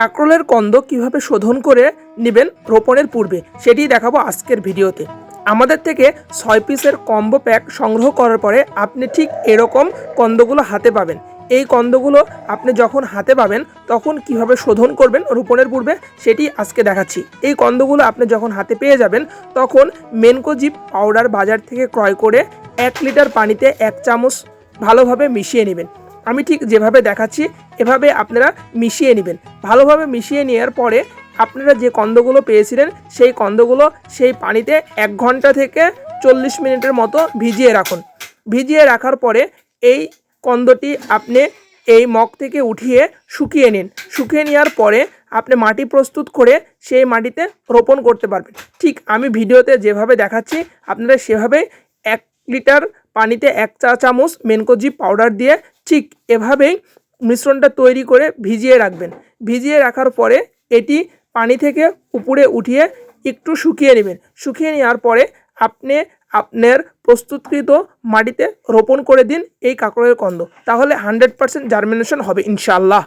কাঁকরোলের কন্দ কীভাবে শোধন করে নেবেন রোপণের পূর্বে সেটি দেখাবো আজকের ভিডিওতে। আমাদের থেকে ছয় পিসের কম্বো প্যাক সংগ্রহ করার পরে আপনি ঠিক এরকম কন্দগুলো হাতে পাবেন। এই কন্দগুলো আপনি যখন হাতে পাবেন, তখন কীভাবে শোধন করবেন রোপণের পূর্বে, সেটি আজকে দেখাচ্ছি। এই কন্দগুলো আপনি যখন হাতে পেয়ে যাবেন, তখন মেনকোজিপ পাউডার বাজার থেকে ক্রয় করে এক লিটার পানিতে এক চামচ ভালোভাবে মিশিয়ে নেবেন। আমি ঠিক যেভাবে দেখাচ্ছি, এভাবে আপনারা মিশিয়ে নেবেন। ভালোভাবে মিশিয়ে নেওয়ার পরে আপনারা যে কন্দগুলো পেয়েছিলেন, সেই কন্দগুলো সেই পানিতে এক ঘণ্টা থেকে চল্লিশ মিনিটের মতো ভিজিয়ে রাখুন। ভিজিয়ে রাখার পরে এই কন্দটি আপনি এই মগ থেকে উঠিয়ে শুকিয়ে নিন। শুকিয়ে নেওয়ার পরে আপনি মাটি প্রস্তুত করে সেই মাটিতে রোপণ করতে পারবেন। ঠিক আমি ভিডিওতে যেভাবে দেখাচ্ছি, আপনারা সেভাবে এক লিটার পানিতে এক চা চামচ মেনকোজি পাউডার দিয়ে ঠিক এভাবেই মিশ্রণটা তৈরি করে ভিজিয়ে রাখবেন। ভিজিয়ে রাখার পরে এটি পানি থেকে উপরে উঠিয়ে একটু শুকিয়ে নেবেন। শুকিয়ে নেওয়ার পরে আপনি আপনার প্রস্তুতকৃত মাটিতে রোপণ করে দিন এই কাঁকড়ের কন্দ। তাহলে হান্ড্রেড পারসেন্ট জার্মিনেশন হবে ইনশাল্লাহ